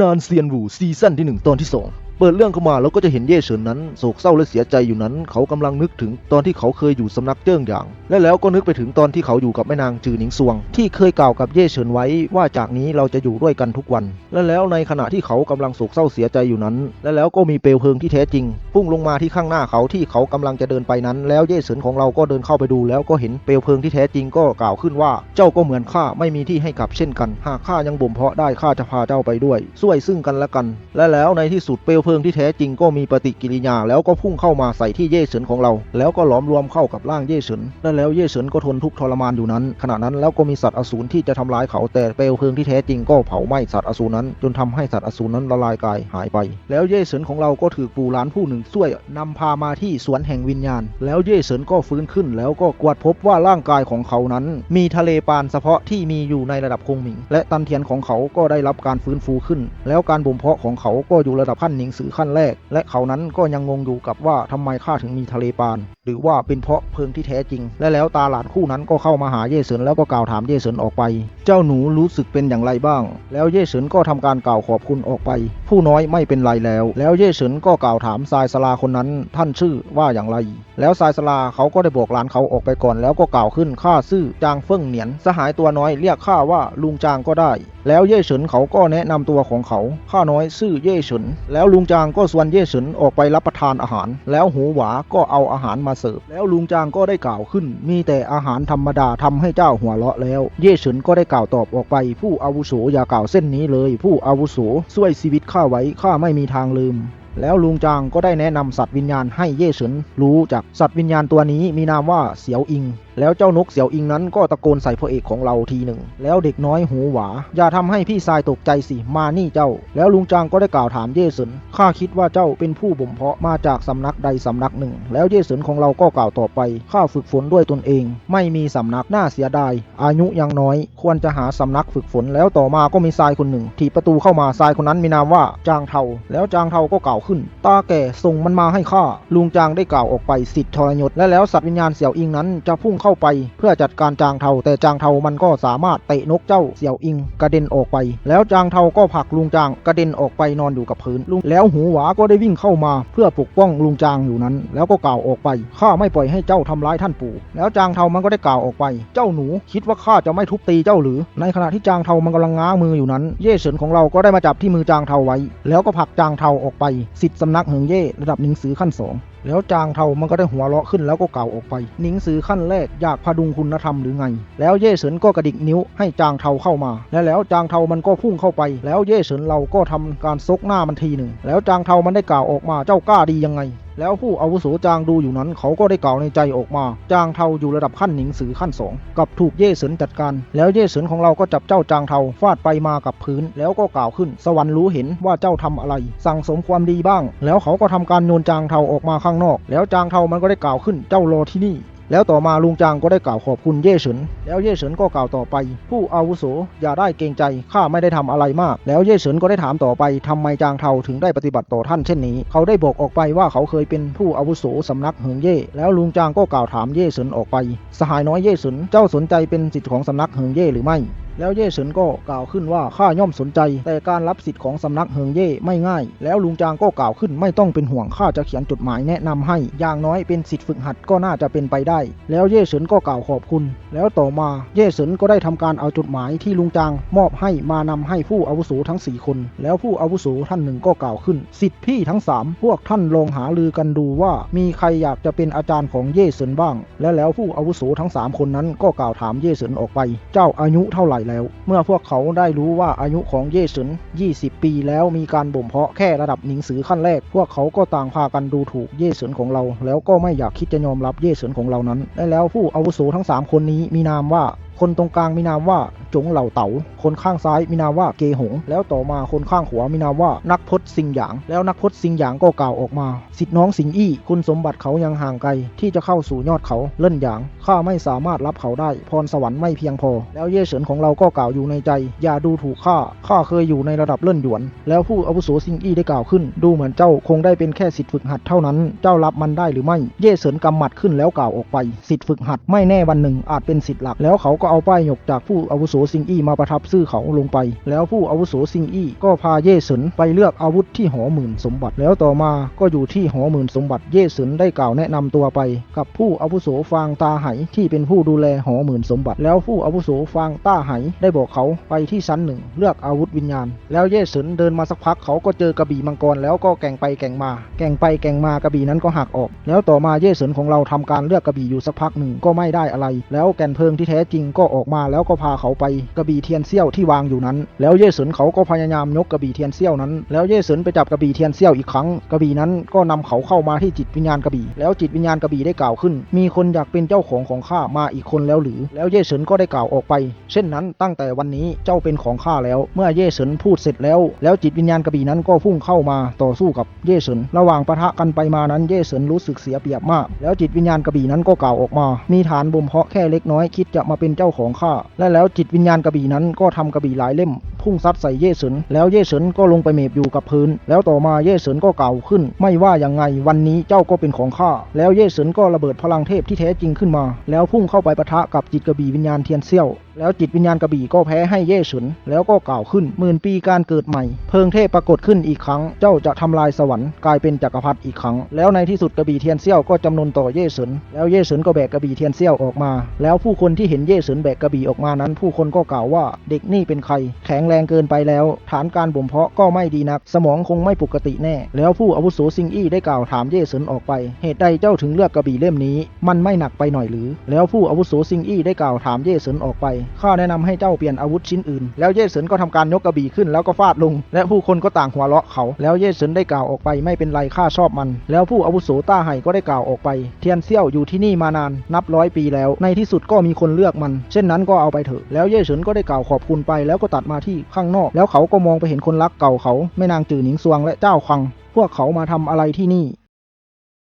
นานเซียนวูซีซั่นที่หนึ่งตอนที่สอง เปิดเรื่องเข้ามาแล้วก็จะเห็นเย่เฉินนั้นโศกเศร้าและเสียใจอยู่นั้น เขากำลังนึกถึงตอนที่เขาเคยอยู่สำนักเจิ้งหยาง และแล้วก็นึกไปถึงตอนที่เขาอยู่กับแม่นางจือหนิงซวง ที่เคยกล่าวกับเย่เฉินไว้ว่าจากนี้เราจะอยู่ด้วยกันทุกวัน และแล้วในขณะที่เขากำลังโศกเศร้าเสียใจอยู่นั้น และแล้วก็มีเปลวเพลิงที่แท้จริง พุ่งลงมาที่ข้างหน้าเขาที่เขากำลังจะเดินไปนั้น แล้วเย่เฉินของเราก็เดินเข้าไปดู แล้วก็เห็นเปลวเพลิงที่แท้จริงก็กล่าวขึ้นว่า เจ้าก็เหมือนข้าไม่มีที่ให้กลับเช่นกัน หากข้ายังบ่มเพาะได้ข้าจะพาเจ้าไปด้วยช่วยซึ่งกันและกัน และแล้วในที่สุดเปลวเพลิงที่แท้จริงก็มีปฏิกิริยา แล้วก็พุ่งเข้ามาใส่ที่เย่เฉินของเรา แล้วก็หลอมรวมเข้ากับร่างเย่เฉินและแล้วเย่เฉินก็ทนทุกข์ทรมานอยู่นั้น ขณะนั้นแล้วก็มีสัตว์อสูรที่จะทำร้ายเขาแต่เปลวเพลิงที่แท้จริงก็เผาไหม้สัตว์อสูรนั้น จนทำให้สัตว์อสูรนั้นละลายกายหายไป แล้วเย่เฉินของเราก็ถือปู่หลานผู้หนึ่งช่วยนำพามาที่สวนแห่งวิญญาณ แล้วเย่เฉินก็ฟื้นขึ้น แล้วก็กวาดพบว่าร่างกายของเขานั้น มีทะเลปานเฉพาะที่มีอยู่ในระดับคงหมิง และตันเทียนของเขาก็ได้รับการฟื้นฟูขึ้น แล้วการบ่มเพาะของเขาก็อยู่ระดับขั้นหนิงสือขั้นแรก และเขานั้นก็ยังงงอยู่กับว่าทำไมข้าถึงมีทะเลปาน หรือว่าเป็นเพราะเพลิงที่แท้จริง และแล้วตาหลานคู่นั้นก็เข้ามาหาเย่เสินแล้วก็กล่าวถามเย่เสินออกไป เจ้าหนูรู้สึกเป็นอย่างไรบ้าง แล้วเย่เสินก็ทำการกล่าวขอบคุณออกไป ผู้น้อยไม่เป็นไรแล้ว แล้วเย่เสินก็กล่าวถามทรายสลาคนนั้น ท่านชื่อว่าอย่างไร แล้วทรายสลาเขาก็ได้บอกหลานเขาออกไปก่อน แล้วก็กล่าวขึ้นข้าซื่อจางเฟิ่งเหนียน สหายตัวน้อยเรียกข้าว่าลุงจางก็ได้ แล้วเย่เฉินเขาก็แนะนำตัวของเขา ข้าน้อยชื่อเย่เฉิน แล้วลุงจางก็ชวนเย่เฉินออกไปรับประทานอาหาร แล้วหูหวาก็เอาอาหารมาเสิร์ฟ แล้วลุงจางก็ได้กล่าวขึ้น มีแต่อาหารธรรมดาทำให้เจ้าหัวเราะแล้ว เย่เฉินก็ได้กล่าวตอบออกไป ผู้อาวุโสอย่ากล่าวเส้นนี้เลย ผู้อาวุโสช่วยชีวิตข้าไว้ข้าไม่มีทางลืม แล้วลุงจางก็ได้แนะนำสัตว์วิญญาณให้เย่เฉินรู้จักสัตว์วิญญาณตัวนี้มีนามว่าเสียวอิง แล้วเจ้านกเสียวอิงนั้นก็ตะโกนใส่พระเอกของเราทีหนึ่ง แล้วเด็กน้อยหูหวา อย่าทำให้พี่ชายตกใจสิมานี่เจ้า แล้วลุงจางก็ได้กล่าวถามเย่เสินข้าคิดว่าเจ้าเป็นผู้บ่มเพาะมาจากสำนักใดสำนักหนึ่ง แล้วเย่เสินของเราก็กล่าวต่อไปข้าฝึกฝนด้วยตนเอง ไม่มีสำนักน่าเสียดาย อายุยังน้อย ควรจะหาสำนักฝึกฝนแล้วต่อมาก็มีชายคนหนึ่งที่ประตูเข้ามาชายคนนั้นมีนามว่าจางเทาแล้วจางเทาก็กล่าวขึ้น ตาแก่ส่งมันมาให้ข้า ลุงจางได้กล่าวออกไปสิทธิ์ทรยศ และแล้วสัตว์วิญญาณเสี่ยวอิงนั้นจะพุ่งเข้าไป เพื่อจัดการจางเทา แต่จางเทามันก็สามารถเตะนกเจ้าเสี่ยวอิงกระเด็นออกไป แล้วจางเทาก็ผลักลุงจางกระเด็นออกไปนอนอยู่กับพื้นลุงแล้วหูหวาก็ได้วิ่งเข้ามา เพื่อปกป้องลุงจางอยู่นั้น แล้วก็กล่าวออกไปข้าไม่ปล่อยให้เจ้าทำร้ายท่านปู่ แล้วจางเทามันก็ได้กล่าวออกไป เจ้าหนูคิดว่าข้าจะไม่ทุบตีเจ้าหรือ ในขณะที่จางเทามันกำลังง้างมืออยู่นั้น เย่เฉินของเราก็ได้มาจับที่มือจางเทาไว้ แล้วก็ผลักจางเทาออกไปสิทธิ์สำนักเหิงเย่ระดับหนิงสือขั้นสองแล้วจางเทามันก็ได้หัวเราะขึ้นแล้วก็กล่าวออกไป หนิงสือขั้นแรกอยากพดุงคุณธรรมหรือไง แล้วเย่เฉินก็กระดิกนิ้วให้จางเทาเข้ามา และแล้วจางเทามันก็พุ่งเข้าไป แล้วเย่เฉินเราก็ทำการซกหน้ามันทีหนึ่ง แล้วจางเทามันได้กล่าวออกมาเจ้ากล้าดียังไงแล้วผู้อาวุโสจางดูอยู่นั้นเขาก็ได้กล่าวในใจออกมา จางเทาอยู่ระดับขั้นหนิงสือขั้นสองกับถูกเย่เสินจัดการ แล้วเย่เสินของเราก็จับเจ้าจางเทาฟาดไปมากับพื้น แล้วก็กล่าวขึ้น สวรรค์รู้เห็นว่าเจ้าทำอะไร สั่งสมความดีบ้าง แล้วเขาก็ทำการโยนจางเทาออกมาข้างนอก แล้วจางเทามันก็ได้กล่าวขึ้นเจ้ารอที่นี่ แล้วต่อมาลุงจางก็ได้กล่าวขอบคุณเย่เฉิน แล้วเย่เฉินก็กล่าวต่อไป ผู้อาวุโสอย่าได้เกรงใจข้าไม่ได้ทำอะไรมาก แล้วเย่เฉินก็ได้ถามต่อไปทำไมจางเทาถึงได้ปฏิบัติต่อท่านเช่นนี้ เขาได้บอกออกไปว่าเขาเคยเป็นผู้อาวุโสสำนักเหิงเย่ แล้วลุงจางก็กล่าวถามเย่เฉินออกไป สหายน้อยเย่เฉินเจ้าสนใจเป็นสิทธิ์ของสำนักเหิงเย่หรือไม่ แล้วเย่เฉินก็กล่าวขึ้นว่าข้าย่อมสนใจ แต่การรับสิทธิ์ของสำนักเฮิงเย่ไม่ง่าย แล้วลุงจางก็กล่าวขึ้นไม่ต้องเป็นห่วงข้าจะเขียนจดหมายแนะนำให้ อย่างน้อยเป็นสิทธิ์ฝึกหัดก็น่าจะเป็นไปได้ แล้วเย่เฉินก็กล่าวขอบคุณ แล้วต่อมาเย่เฉินก็ได้ทำการเอาจดหมายที่ลุงจางมอบให้มานำให้ผู้อาวุโสทั้งสี่คน แล้วผู้อาวุโสท่านหนึ่งก็กล่าวขึ้น สิทธิ์พี่ทั้งสามพวกท่านลองหาลือกันดูว่ามีใครอยากจะเป็นอาจารย์ของเย่เฉินบ้าง และแล้วผู้อาวุโสทั้งสามคนนั้นก็กล่าวถามเย่เฉินออกไป เจ้าอายุเท่าไหร่แล้ว เมื่อพวกเขาได้รู้ว่าอายุของเย่เฉิน20 ปีแล้วมีการบ่มเพาะแค่ระดับหนิงสือขั้นแรก พวกเขาก็ต่างพากันดูถูกเย่เฉินของเรา แล้วก็ไม่อยากคิดจะยอมรับเย่เฉินของเรานั้นและแล้วผู้อาวุโสทั้ง 3 คนนี้มีนามว่าคนตรงกลางมีนามว่าจงเหล่าเต๋า คนข้างซ้ายมีนามว่าเกหง แล้วต่อมาคนข้างขวามีนามว่านักพจน์สิงหยาง แล้วนักพจน์สิงหยางก็กล่าวออกมา สิทธิน้องสิงอี้ คุณสมบัติเขายังห่างไกล ที่จะเข้าสู่ยอดเขาเล่นหยาง ข้าไม่สามารถรับเขาได้ พรสวรรค์ไม่เพียงพอ แล้วเย่เฉินของเราก็กล่าวอยู่ในใจ อย่าดูถูกข้า ข้าเคยอยู่ในระดับเล่นหยวน แล้วผู้อาวุโสสิงอี้ได้กล่าวขึ้น ดูเหมือนเจ้าคงได้เป็นแค่สิทธิฝึกหัดเท่านั้น เจ้ารับมันได้หรือไม่ เย่เฉินกำหมัดขึ้นแล้วกล่าวออกไป สิทธิฝึกหัดไม่แน่วันหนึ่งอาจเป็นสิทธิหลักแล้วเขาก็เอาป้ายหยกจากผู้อาวุโสซิงอี้มาประทับชื่อเขาลงไป แล้วผู้อาวุโสซิงอี้ก็พาเย่เสินไปเลือกอาวุธที่หอหมื่นสมบัติ แล้วต่อมาก็อยู่ที่หอหมื่นสมบัติเย่เสินได้กล่าวแนะนำตัวไป กับผู้อาวุโสฟางตาไหที่เป็นผู้ดูแลหอหมื่นสมบัติ แล้วผู้อาวุโสฟางต้าไหได้บอกเขาไปที่ชั้นหนึ่งเลือกอาวุธวิญญาณ แล้วเย่เสินเดินมาสักพักเขาก็เจอกระบี่มังกรแล้วก็แก่งไปแก่งมา แก่งไปแก่งมากระบี่นั้นก็หักออก แล้วต่อมาเย่เสินของเราทำการเลือกกระบี่อยู่สักพักหนึ่งก็ไม่ได้อะไร แล้วแก่นเพลิงที่แท้จริงก็ออกมาแล้วก็พาเขาไปกระบี่เทียนเซี่ยวที่วางอยู่นั้น แล้วเย่สินเขาก็พยายามยกกระบี่เทียนเซี่ยวนั้น แล้วเย่สินไปจับกระบี่เทียนเซี่ยวอีกครั้งกระบี่นั้นก็นำเขาเข้ามาที่จิตวิญญาณกระบี่แล้วจิตวิญญาณกระบี่ได้กล่าวขึ้น มีคนอยากเป็นเจ้าของของข้ามาอีกคนแล้วหรือ แล้วเย่สินก็ได้กล่าวออกไป เช่นนั้นตั้งแต่วันนี้เจ้าเป็นของข้าแล้ว เมื่อเย่สินพูดเสร็จแล้ว แล้วจิตวิญญาณกระบี่นั้นก็พุ่งเข้ามาต่อสู้กับเย่สินระหว่างปะทะกันไปมานั้นเย่สินรู้สึกเสียเปรียบมาก แล้วจิตวิญญาณกระบี่นั้นก็กล่าวออกมา มีฐานบ่มเพาะแค่เล็กน้อยคิดจะมาเป็นเจ้าของข้าและแล้วจิตวิญญาณกระบี่นั้นก็ทำกระบี่หลายเล่มพุ่งซัดใส่เย่เสินแล้วเย่เสินก็ลงไปเมบอยู่กับพื้น แล้วต่อมาเย่เสินก็กล่าวขึ้น ไม่ว่าอย่างไงวันนี้เจ้าก็เป็นของข้าแล้วเย่เสินก็ระเบิดพลังเทพที่แท้จริงขึ้นมา แล้วพุ่งเข้าไปปะทะกับจิตกระบี่วิญญาณเทียนเซี่ยวแล้วจิตวิญญาณกระบี่ก็แพ้ให้เย่เฉินแล้วก็กล่าวขึ้นหมื่นปีการเกิดใหม่ เพิงเทพปรากฏขึ้นอีกครั้ง เจ้าจะทำลายสวรรค์กลายเป็นจักรพรรดิอีกครั้ง แล้วในที่สุดกระบี่เทียนเซี่ยวก็จำนนต่อเย่เฉินแล้วเย่เฉินก็แบกกระบี่เทียนเซี่ยวออกมา แล้วผู้คนที่เห็นเย่ฉินแบกกระบี่ออกมานั้น ผู้คนก็กล่าวว่าเด็กนี่เป็นใคร แข็งแรแรงเกินไปแล้ว ฐานการบ่มเพาะก็ไม่ดีนัก สมองคงไม่ปกติแน่ แล้วผู้อาวุโสซิงอี้ได้กล่าวถามเย่เฉินออกไป เหตุใดเจ้าถึงเลือกกระบี่เล่มนี้ มันไม่หนักไปหน่อยหรือ แล้วผู้อาวุโสซิงอี้ได้กล่าวถามเย่เฉินออกไป ข้าแนะนำให้เจ้าเปลี่ยนอาวุธชิ้นอื่น แล้วเย่เฉินก็ทำการยกกระบี่ขึ้นแล้วก็ฟาดลง และผู้คนก็ต่างหัวเราะเขา แล้วเย่เฉินได้กล่าวออกไปไม่เป็นไรข้าชอบมัน แล้วผู้อาวุโสต้าไห่ก็ได้กล่าวออกไป เทียนเซี่ยวอยู่ที่นี่มานาน นับร้อยปีแล้ว ในที่สุดก็มีคนเลือกมัน เช่นนั้นก็เอาไปเถอะ แล้วเย่เฉินก็ได้กล่าวขอบคุณไปแล้วก็ตัดมาที่ข้างนอก แล้วเขาก็มองไปเห็นคนรักเก่าเขาแม่นางจือหนิงซวงและเจ้าควัง พวกเขามาทำอะไรที่นี่